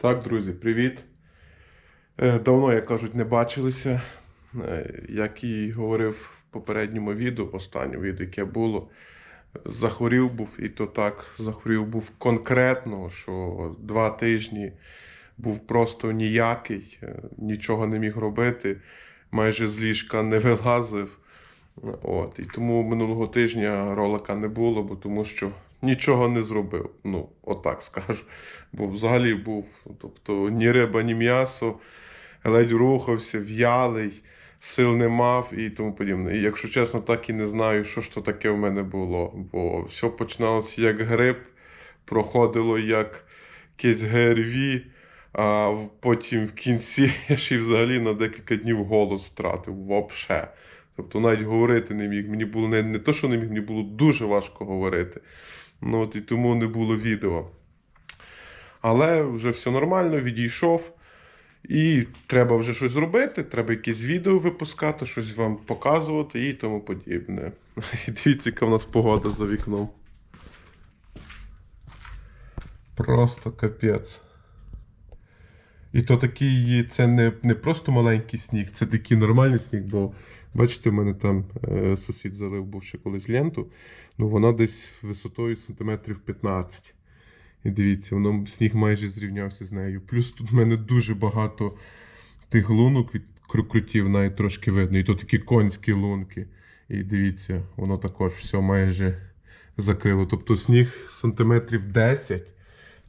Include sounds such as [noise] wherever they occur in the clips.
Так, друзі, привіт. Е, Давно, як кажуть, не бачилися. Е, Як і говорив в попередньому відео, останньому відео, яке було, захворів був, і то так, захворів був конкретно, що два тижні був просто ніякий, е, нічого не міг робити, майже з ліжка не вилазив. От, і тому минулого тижня ролика не було, бо тому що нічого не зробив. Ну, отак скажу. Бо взагалі був, тобто ні риба, ні м'ясо, ледь рухався, в'ялий, сил не мав і тому подібне. І якщо чесно, так і не знаю, що ж то таке в мене було. Бо все починалося як грип, проходило як якесь ГРВІ, а потім в кінці [laughs] я ще й взагалі на декілька днів голос втратив. Вообще. Тобто навіть говорити не міг. Мені було не, не то, що не міг, мені було дуже важко говорити. Ну от і тому не було відео. Але вже все нормально, відійшов. І треба вже щось зробити, треба якесь відео випускати, щось вам показувати і тому подібне. [laughs] І дивіться, яка в нас погода за вікном. Просто капець. І то такий, це не, не просто маленький сніг, це такий нормальний сніг, бо бачите, в мене там е, сусід залив був ще колись ленту, ну вона десь висотою сантиметрів 15. І дивіться, воно сніг майже зрівнявся з нею. Плюс тут в мене дуже багато тих лунок від кру- крутів, навіть трошки видно. І то такі конські лунки. І дивіться, воно також все майже закрило. Тобто сніг сантиметрів 10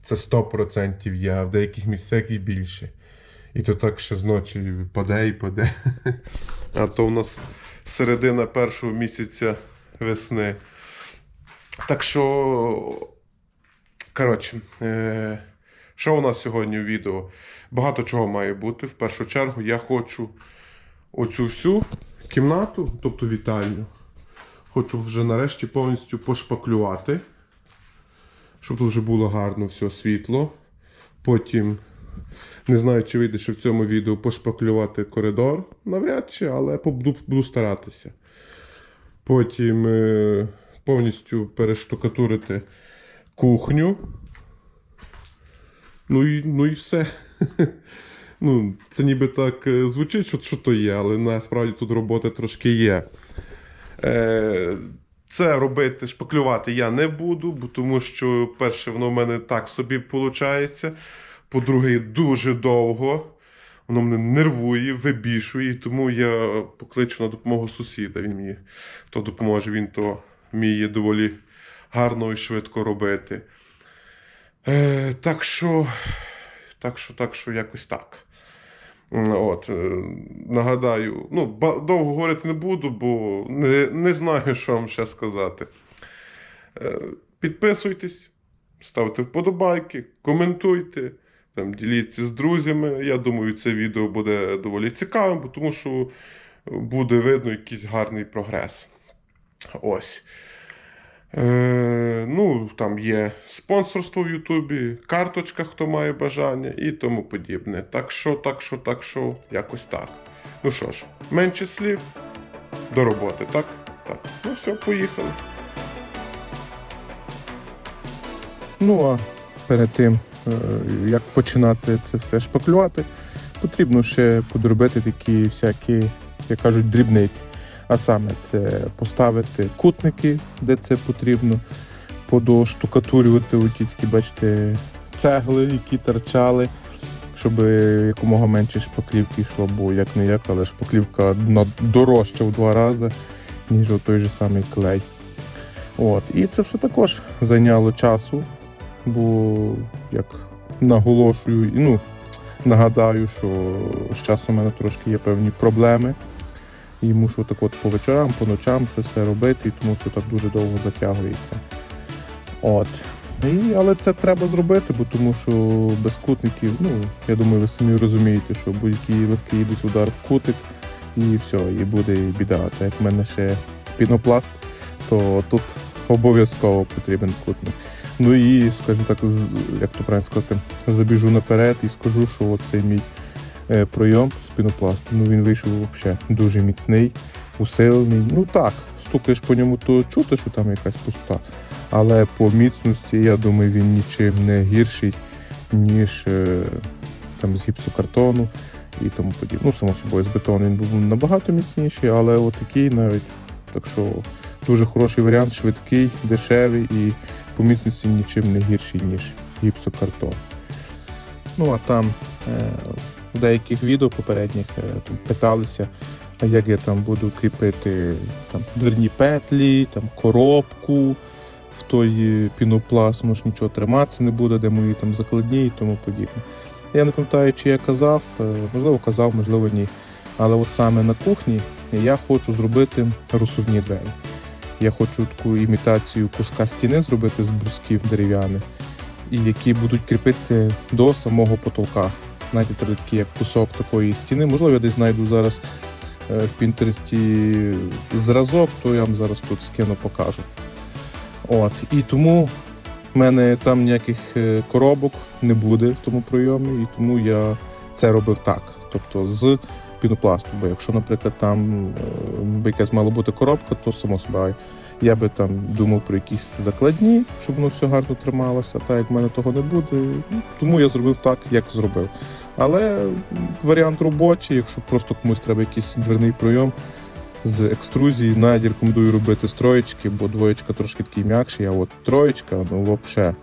це 100% є, а в деяких місцях і більше. І то так ще зночі паде і паде. [laughs] А то в нас середина першого місяця весни. Так що, коротше, е, що у нас сьогодні у відео? Багато чого має бути. В першу чергу я хочу оцю всю кімнату, тобто вітальню, хочу вже нарешті повністю пошпаклювати щоб тут вже було гарно все світло. Потім, не знаю, чи вийде ще в цьому відео пошпаклювати коридор. Навряд чи, але буду, буду старатися. Потім е, повністю перештукатурити кухню. Ну і, ну і все. [laughs] Ну, це ніби так е, звучить, що, що то є, але насправді тут роботи трошки є. Е, це робити, шпаклювати я не буду, бо тому що, перше, воно в мене так собі виходить. По-друге, дуже довго. Воно мене нервує, вибішує, тому я покличу на допомогу сусіда. Він мені то допоможе, він то вміє доволі гарно і швидко робити. Е, так що, так що, так що, якось так. От, е, нагадаю, ну, довго говорити не буду, бо не, не знаю, що вам ще сказати. Е, Підписуйтесь, ставте вподобайки, коментуйте, там, діліться з друзями. Я думаю, це відео буде доволі цікавим, тому що буде видно якийсь гарний прогрес. Ось. Е, ну, там є спонсорство в Ютубі, карточка, хто має бажання і тому подібне. Так що, так що, так що, якось так. Ну що ж, менше слів до роботи, так? Так. Ну все, поїхали. Ну а перед тим, е, як починати це все шпаклювати, потрібно ще подробити такі всякі, як кажуть, дрібниці. А саме це поставити кутники, де це потрібно, подоштукатурювати оті такі, бачите, цегли, які торчали, щоб якомога менше шпаклівки йшло, бо як не як, але шпаклівка дорожча в два рази, ніж той же самий клей. От. І це все також зайняло часу бо як наголошую, ну, нагадаю, що з часом у мене трошки є певні проблеми. І мушу так от по вечорам, по ночам це все робити, і тому все так дуже довго затягується. От. І, але це треба зробити, бо тому що без кутників, ну, я думаю, ви самі розумієте, що будь-який легкий десь удар в кутик, і все, і буде біда. Так як в мене ще пінопласт, то тут обов'язково потрібен кутник. Ну і, скажімо так, як то правильно сказати, забіжу наперед і скажу, що цей мій пройом з пінопласту, ну він вийшов взагалі дуже міцний, усилений. Ну так, стукаєш по ньому, то чути, що там якась пуста. Але по міцності, я думаю, він нічим не гірший, ніж е, там з гіпсокартону і тому подібне. Ну, само собою, з бетону він був набагато міцніший, але отакий навіть. Так що дуже хороший варіант, швидкий, дешевий і по міцності нічим не гірший, ніж гіпсокартон. Ну а там е, в деяких відео попередніх е, питалися, як я там буду кріпити там, дверні петлі, там, коробку в той е, пінопласт, воно ж нічого триматися не буде, де мої там закладні і тому подібне. Я не пам'ятаю, чи я казав, е, можливо, казав, можливо, ні. Але от саме на кухні я хочу зробити розсувні двері. Я хочу таку імітацію куска стіни зробити з брусків дерев'яних, які будуть кріпитися до самого потолка. Знаєте, це такий як кусок такої стіни. Можливо, я десь знайду зараз е, в Пінтересті зразок, то я вам зараз тут скину, покажу. От. І тому в мене там ніяких е, коробок не буде в тому прийомі, і тому я це робив так. Тобто з пінопласту. Бо якщо, наприклад, там е, якась мала бути коробка, то само собою я би там думав про якісь закладні, щоб воно все гарно трималося, так як в мене того не буде. Ну, Тому я зробив так, як зробив. Але варіант робочий, якщо просто комусь треба якийсь дверний прийом з екструзії, навіть рекомендую робити з троєчки, бо двоєчка трошки такий м'якший, а от троєчка, ну взагалі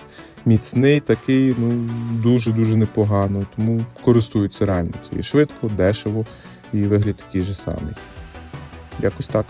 міцний, такий, ну дуже-дуже непогано. Тому користуються реально. Це і швидко, дешево, і вигляд такий же самий. Якось так.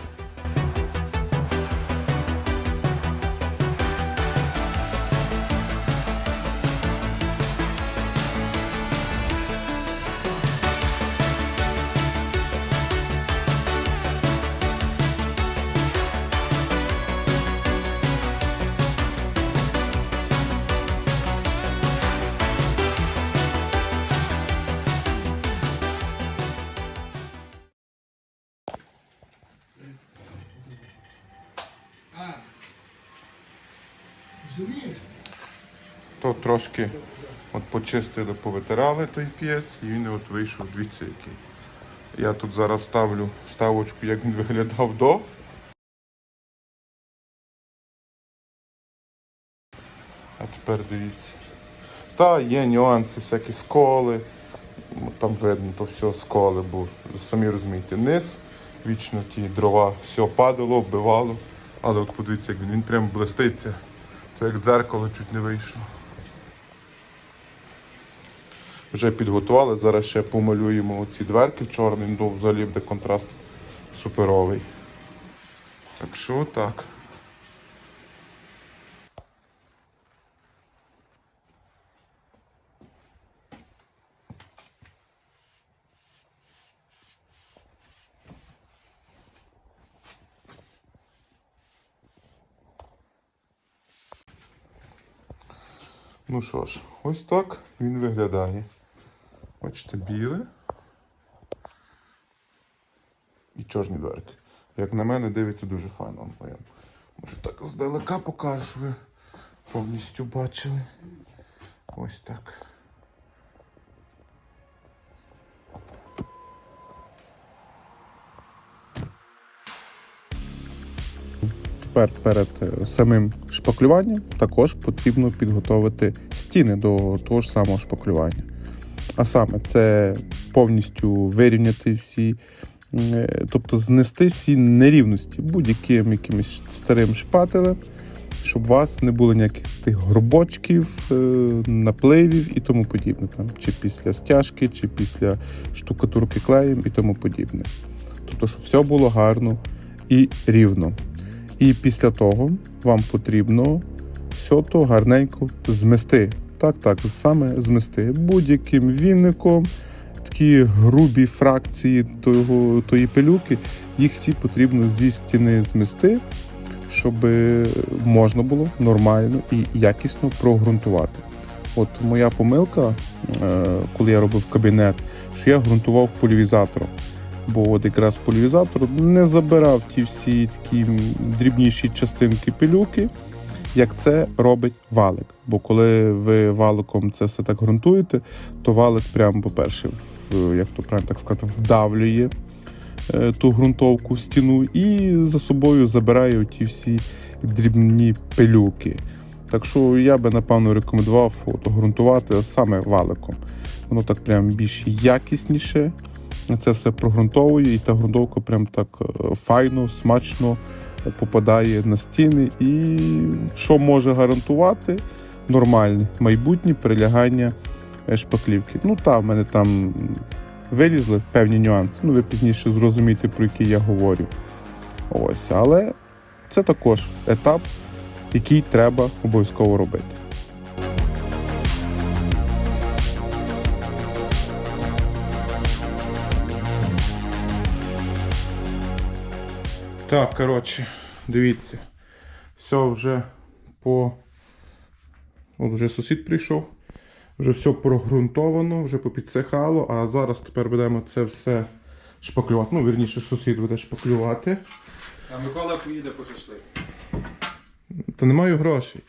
То трошки от почистили, повитирали той п'єць, і він от вийшов, дивіться який. Я тут зараз ставлю ставочку, як він виглядав до. А тепер дивіться. Та є нюанси, всякі сколи. Там видно, то все сколи, бо самі розумієте, низ, вічно ті дрова, все падало, вбивало. Але от подивіться, як він, він прям блиститься. То як дзеркало чуть не вийшло. Вже підготували, зараз ще помалюємо ці дверки чорним, ну взагалі буде контраст суперовий. Так що так. Ну що ж, ось так він виглядає. Бачите, біле. І чорні дверки. Як на мене, дивиться дуже файно. Може так здалека покажу, щоб ви повністю бачили. Ось так. Тепер перед е, самим шпаклюванням також потрібно підготовити стіни до того ж самого шпаклювання. А саме це повністю вирівняти всі, е, тобто знести всі нерівності будь-яким якимось старим шпателем, щоб у вас не було ніяких тих горбочків, е, напливів і тому подібне. Там, чи після стяжки, чи після штукатурки клеєм і тому подібне. Тобто, щоб все було гарно і рівно. І після того вам потрібно все то гарненько змести. Так, так, саме змести будь-яким вінником, такі грубі фракції того, тої пилюки, їх всі потрібно зі стіни змести, щоб можна було нормально і якісно прогрунтувати. От моя помилка, е, коли я робив кабінет, що я ґрунтував полівізатором. Бо от якраз полівізатор не забирав ті всі такі дрібніші частинки пилюки, як це робить валик. Бо коли ви валиком це все так ґрунтуєте, то валик прямо, по-перше, як то правильно так сказати, вдавлює е, ту ґрунтовку в стіну і за собою забирає ті всі дрібні пилюки. Так що я би напевно рекомендував ґрунтувати саме валиком. Воно так прям більш якісніше. Це все прогрунтовує, і та ґрунтовка прям так е, файно, смачно попадає на стіни. І що може гарантувати нормальне майбутнє прилягання е, шпаклівки. Ну та в мене там вилізли певні нюанси. Ну, ви пізніше зрозумієте, про які я говорю. Ось, але це також етап, який треба обов'язково робити. Так, коротше, дивіться. Все вже по. От вже сусід прийшов. Вже все прогрунтовано, вже попідсихало, а зараз тепер будемо це все шпаклювати. Ну, вірніше, сусід буде шпаклювати. А Микола поїде по шашлик. Та не маю грошей.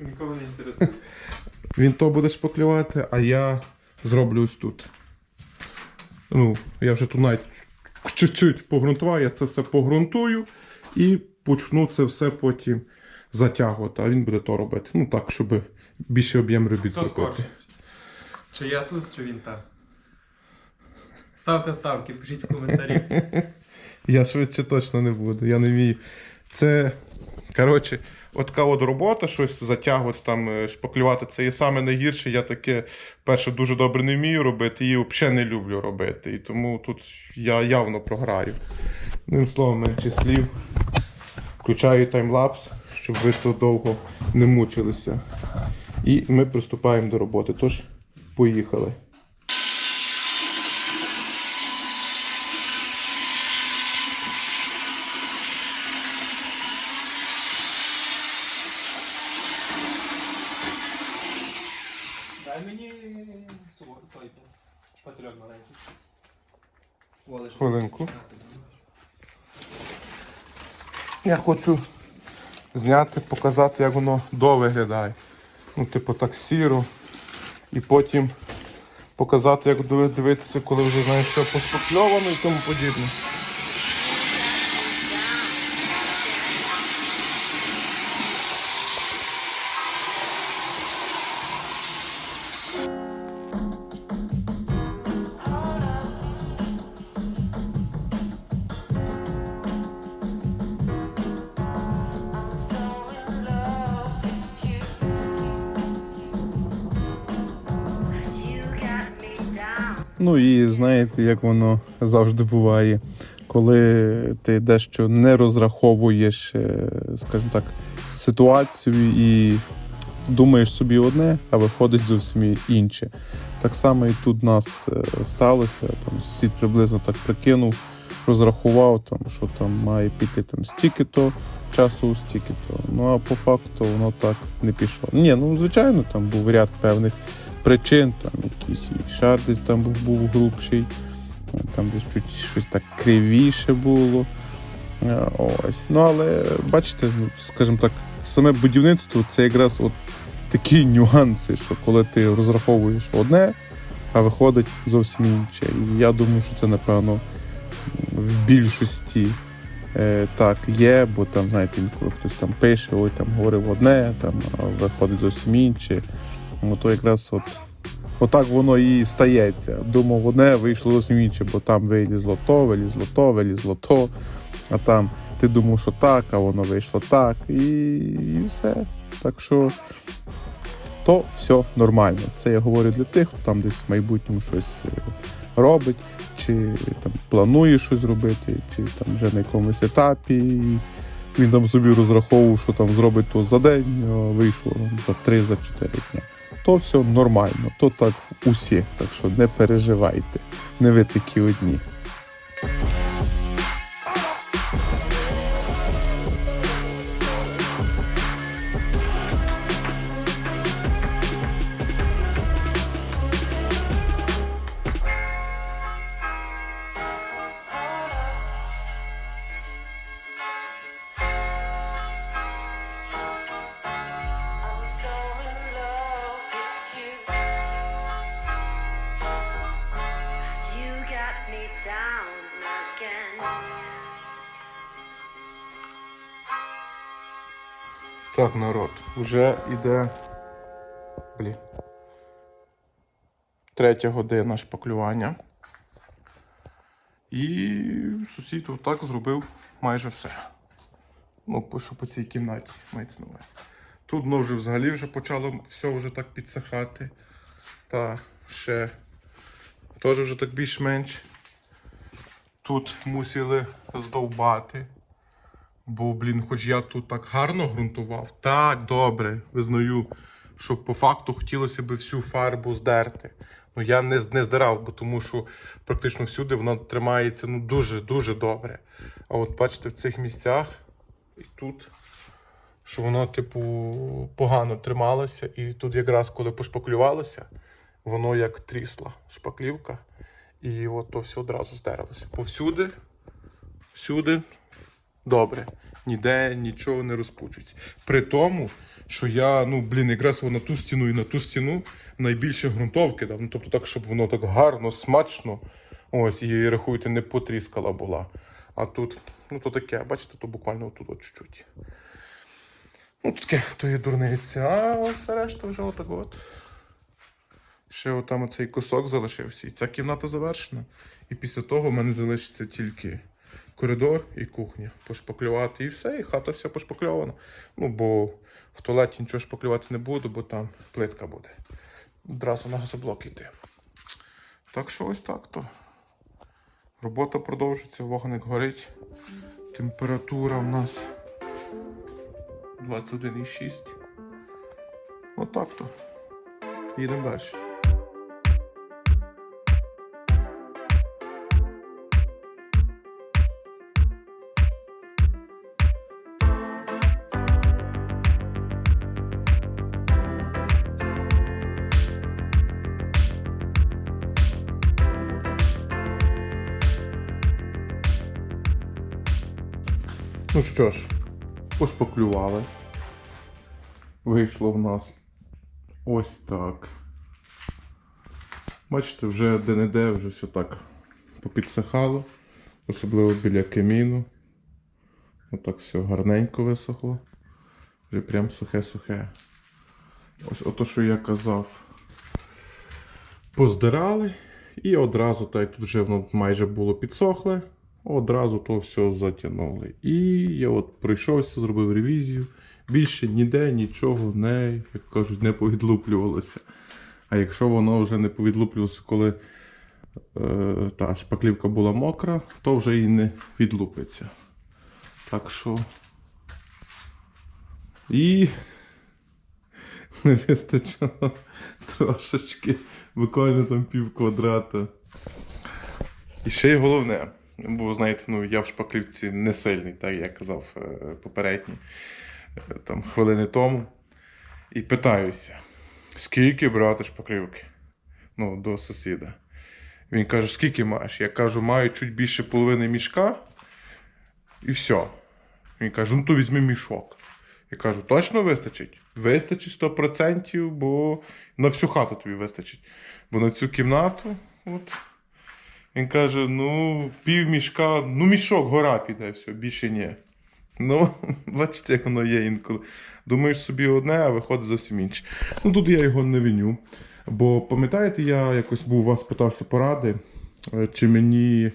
Нікого не інтересує. [laughs] Він то буде шпаклювати, а я зроблю ось тут. Ну, я вже тут навіть чуть-чуть погрунтував, я це все погрунтую і почну це все потім затягувати, а він буде то робити. Ну так, щоб більше об'єм робіт Хто зробити. Чи я тут, чи він там? Ставте ставки, пишіть в коментарі. [laughs] Я швидше точно не буду, я не вмію. Це, коротше, от така от робота, щось затягувати, там, е, шпаклювати, це є саме найгірше. Я таке, перше, дуже добре не вмію робити і взагалі не люблю робити. І тому тут я явно програю. Одним словом, менше слів. Включаю таймлапс, щоб ви тут довго не мучилися. І ми приступаємо до роботи. Тож, поїхали. Дай мені той шпательок маленький. Волиш. Хвилинку. Я хочу зняти, показати, як воно до виглядає. Ну, типу, так сіро. І потім показати, як дивитися, коли вже знаєш, все пошпакльовано і тому подібне. Ну і знаєте, як воно завжди буває, коли ти дещо не розраховуєш, е, скажімо так, ситуацію і думаєш собі одне, а виходить зовсім інше. Так само і тут нас е, сталося. Там сусід приблизно так прикинув, розрахував, там, що там має піти там стільки-то часу, стільки-то. Ну а по факту воно так не пішло. Ні, ну звичайно, там був ряд певних причин, там якийсь і шар десь там був, грубший, там десь чуть щось так кривіше було. Е, Ось. Ну, але бачите, ну, скажімо так, саме будівництво це якраз от такі нюанси, що коли ти розраховуєш одне, а виходить зовсім інше. І я думаю, що це, напевно, в більшості е, так є, бо там, знаєте, інколи хтось там пише, ой, там говорив одне, там, виходить зовсім інше. Ну, то якраз от, отак воно і стається. Думав, одне вийшло зовсім інше, бо там вилізло то, вилізло то, вилізло то, а там ти думав, що так, а воно вийшло так, і, і все. Так що то все нормально. Це я говорю для тих, хто там десь в майбутньому щось е, робить, чи там планує щось робити, чи там вже на якомусь етапі. і Він там собі розраховував, що там зробить то за день, а вийшло за 3 за 4 дні. То все нормально, то так в усіх, так що не переживайте, не ви такі одні. Так, народ, вже йде. Блін. Третя година шпаклювання. І сусід отак зробив майже все. Ну, пишу по цій кімнаті, мається на увазі. Тут воно вже взагалі вже почало все вже так підсихати. Та ще теж вже так більш-менш. Тут мусили здовбати. Бо, блін, хоч я тут так гарно ґрунтував, так добре, визнаю, що по факту хотілося б всю фарбу здерти. Ну я не, не здирав, бо тому що практично всюди вона тримається ну, дуже-дуже добре. А от бачите, в цих місцях і тут, що воно, типу, погано трималося, і тут якраз коли пошпаклювалося, воно як трісла шпаклівка, і от то все одразу здерлося. Повсюди, всюди добре. Ніде нічого не розпучується. При тому, що я, ну, блін, якраз на ту стіну і на ту стіну найбільше ґрунтовки дав. Ну, тобто так, щоб воно так гарно, смачно. Ось, і рахуйте, не потріскала була. А тут, ну то таке, бачите, то буквально отут от чуть-чуть. Ну, таке, то є дурниця, а ось решта вже отак от. Ще отам оцей кусок залишився. І ця кімната завершена. І після того в мене залишиться тільки коридор і кухня. Пошпаклювати і все, і хата вся пошпакльована. Ну, бо в туалеті нічого шпаклювати не буду, бо там плитка буде. Одразу на газоблок йти. Так що ось так то. Робота продовжується, вогник горить. Температура в нас 21,6. Отак то. Їдемо далі. Що ж, пошпаклювали. Вийшло в нас ось так. Бачите, вже де-не-де вже все так попідсихало, особливо біля каміну. Отак все гарненько висохло. Вже прям сухе-сухе. Ось ото, що я казав. Поздирали і одразу, так як тут вже воно майже було підсохле, одразу то все затягнули. І я от пройшовся, зробив ревізію. Більше ніде нічого не, як кажуть, не повідлуплювалося. А якщо воно вже не повідлуплювалося, коли е, та шпаклівка була мокра, то вже і не відлупиться. Так що. І не вистачало трошечки, буквально там пів квадрата. І ще й головне, бо знаєте, ну я в шпаклівці не сильний, так я казав е, попередні е, там хвилини тому. І питаюся, скільки брати шпаклівки? Ну, до сусіда. Він каже, скільки маєш? Я кажу, маю чуть більше половини мішка. І все. Він каже, ну то візьми мішок. Я кажу, точно вистачить? Вистачить 100%, бо на всю хату тобі вистачить. Бо на цю кімнату, от. Він каже: ну, пів мішка, ну мішок гора піде, все, більше ні. Ну, [laughs] бачите, як воно є інколи. Думаєш собі одне, а виходить зовсім інше. Ну тут я його не виню. Бо пам'ятаєте, я якось був у вас питався поради, е, чи мені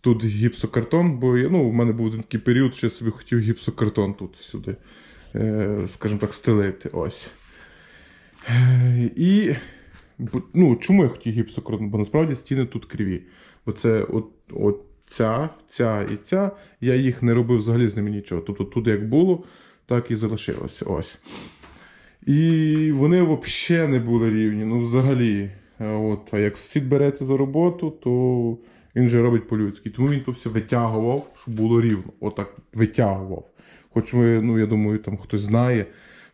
тут гіпсокартон, бо ну, в мене був такий період, що я собі хотів гіпсокартон тут сюди, е, скажімо так, стелити. Ось. Е, І ну, чому я хотів гіпсокартон? Бо насправді стіни тут криві. Бо це от, от ця, ця і ця. Я їх не робив взагалі з ними нічого. Тобто тут як було, так і залишилося. Ось. І вони взагалі не були рівні. Ну, взагалі. От, а як сусід береться за роботу, то він вже робить по-людськи. Тому він то все витягував, щоб було рівно. Отак витягував. Хоч ви, ну я думаю, там хтось знає,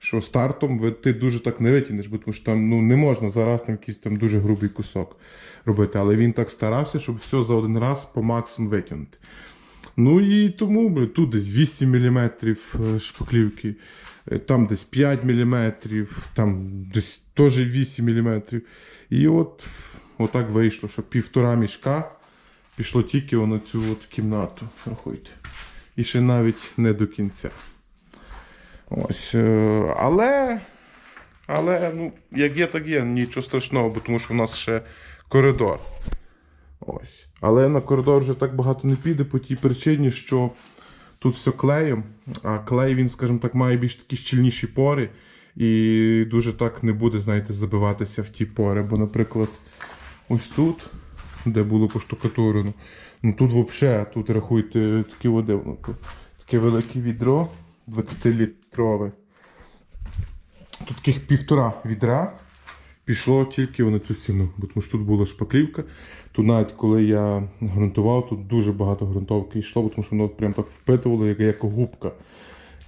що стартом ти дуже так не витягнеш, бо тому що там ну, не можна зараз там якийсь там дуже грубий кусок робити. Але він так старався, щоб все за один раз по максимуму витягнути. Ну і тому бля, тут десь 8 мм шпаклівки, е, там десь 5 мм, там десь теж 8 мм. І от отак вийшло, що півтора мішка пішло тільки на цю от кімнату. Рахуйте. І ще навіть не до кінця. Ось. е, Але, але ну, як є, так є, нічого страшного, тому що в нас ще коридор. Ось. Але на коридор вже так багато не піде по тій причині, що тут все клеєм, а клей, він, скажімо так, має більш такі щільніші пори. І дуже так не буде, знаєте, забиватися в ті пори. Бо, наприклад, ось тут, де було поштукатурено, ну тут взагалі, тут рахуйте такі води, таке велике відро, 20-літрове. Тут таких півтора відра пішло тільки на цю стіну, бо тому що тут була шпаклівка. Тут навіть коли я ґрунтував, тут дуже багато ґрунтовки йшло, бо тому що воно прям так впитувало, як, як губка.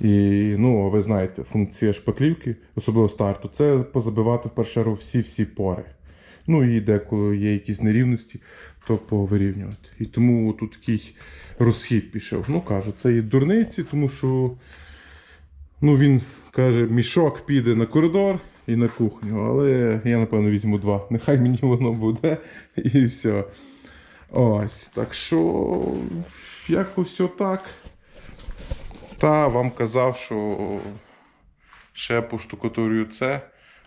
І ну, ви знаєте, функція шпаклівки, особливо старту, це позабивати в першу чергу всі-всі пори. Ну і деколи є якісь нерівності, то повирівнювати. І тому тут такий розхід пішов. Ну кажу, це є дурниці, тому що ну, він каже, мішок піде на коридор і на кухню, але я напевно візьму два. Нехай мені воно буде і все. Ось. Так що якось отак. Та вам казав, що ще поштукатурюю це,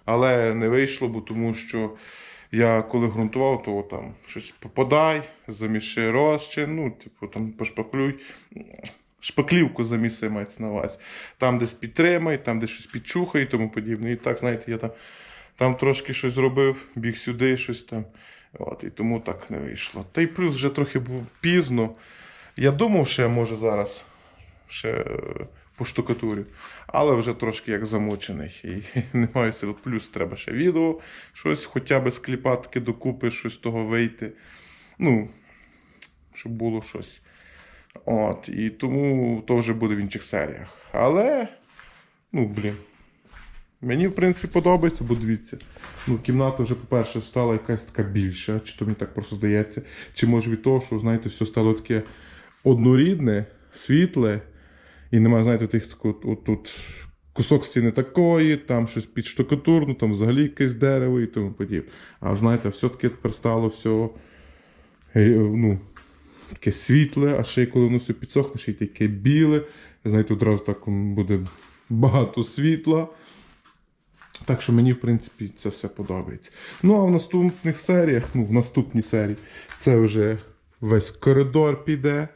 але не вийшло, бо тому що я коли ґрунтував, то там щось попадай, заміши розчин, ну, типу, там пошпаклюй. Шпаклівку заміси мається на увазі. Там десь підтримай, там десь щось підчухай і тому подібне. І так, знаєте, я там, там трошки щось зробив, біг сюди, щось там. От, і тому так не вийшло. Та й плюс вже трохи було пізно. Я думав, я може зараз ще е, по штукатурі, але вже трошки як замучений. І [laughs] не маю сил. Плюс треба ще відео, щось хоча б скліпатки докупи, щось з того вийти. Ну, щоб було щось. От, і тому то вже буде в інших серіях. Але, ну, блін. Мені, в принципі, подобається, бо дивіться. Ну, кімната вже, по-перше, стала якась така більша, чи то мені так просто здається. Чи може від того, що, знаєте, все стало таке однорідне, світле, і немає, знаєте, тих от, от, тут кусок стіни такої, там щось під штукатурну, там взагалі якесь дерево і тому подібне. А знаєте, все-таки тепер стало все. Ну, таке світле, а ще й коли воно все підсохне, ще й таке біле. Знаєте, одразу так буде багато світла. Так що мені, в принципі, це все подобається. Ну, а в наступних серіях, ну, в наступній серії, це вже весь коридор піде,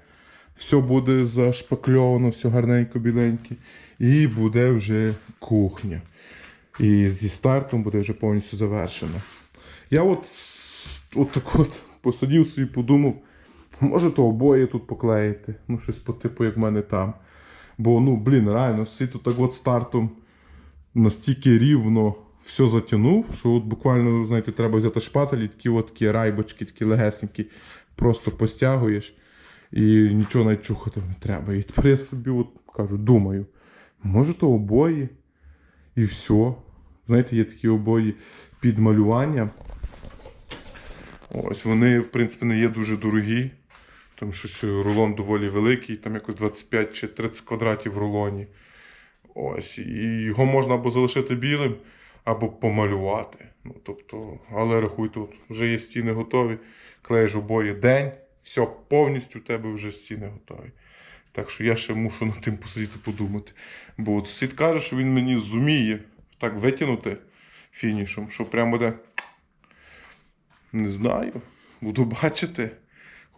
все буде зашпакльовано, все гарненько, біленьке. І буде вже кухня. І зі стартом буде вже повністю завершено. Я от, от так от посидів собі, подумав, може то обоє тут поклеїти. Ну, щось по типу, як в мене там. Бо, ну, блін, реально, всі тут так от стартом настільки рівно все затягнув, що от буквально, знаєте, треба взяти шпателі, такі от такі райбочки, такі легесенькі, просто постягуєш і нічого навіть чухати не треба. І тепер я собі от кажу, думаю, може то обої і все. Знаєте, є такі обої під малювання. Ось вони, в принципі, не є дуже дорогі. Там щось рулон доволі великий, там якось 25 чи 30 квадратів в рулоні. Ось, і його можна або залишити білим, або помалювати. Ну, тобто, але рахуй, тут вже є стіни готові, клеїш обоє день, все, повністю у тебе вже стіни готові. Так що я ще мушу над тим посидіти подумати. Бо от сусід каже, що він мені зуміє так витягнути фінішом, що прямо буде. Не знаю, буду бачити.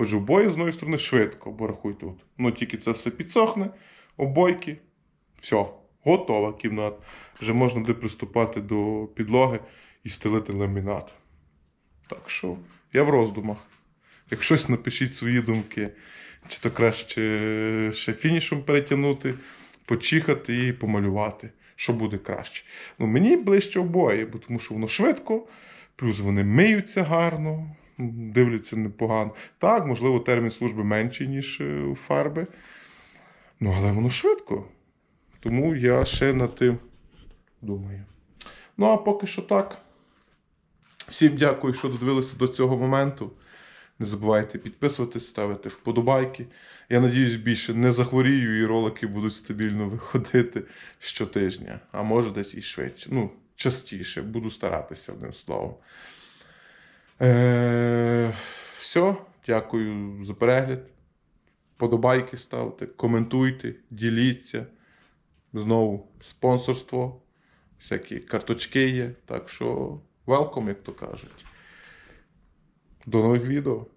Хоч обоє з одної сторони швидко, бо рахуй тут. Ну тільки це все підсохне, обойки, все, готова кімната. Вже можна буде приступати до підлоги і стелити ламінат. Так що я в роздумах. Як щось напишіть свої думки. Чи то краще ще фінішом перетягнути, почихати і помалювати. Що буде краще? Ну, мені ближче обоє, бо тому що воно швидко, плюс вони миються гарно, дивляться непогано. Так, можливо, термін служби менший, ніж е, у фарби. Ну, але воно швидко. Тому я ще над тим думаю. Ну, а поки що так. Всім дякую, що додивилися до цього моменту. Не забувайте підписуватись, ставити вподобайки. Я надіюсь, більше не захворію і ролики будуть стабільно виходити щотижня, а може десь і швидше. Ну, частіше. Буду старатися одним словом. Е- все, дякую за перегляд. Подобайки ставте, коментуйте, діліться. знову спонсорство, всякі карточки є. Так що welcome, як то кажуть. До нових відео.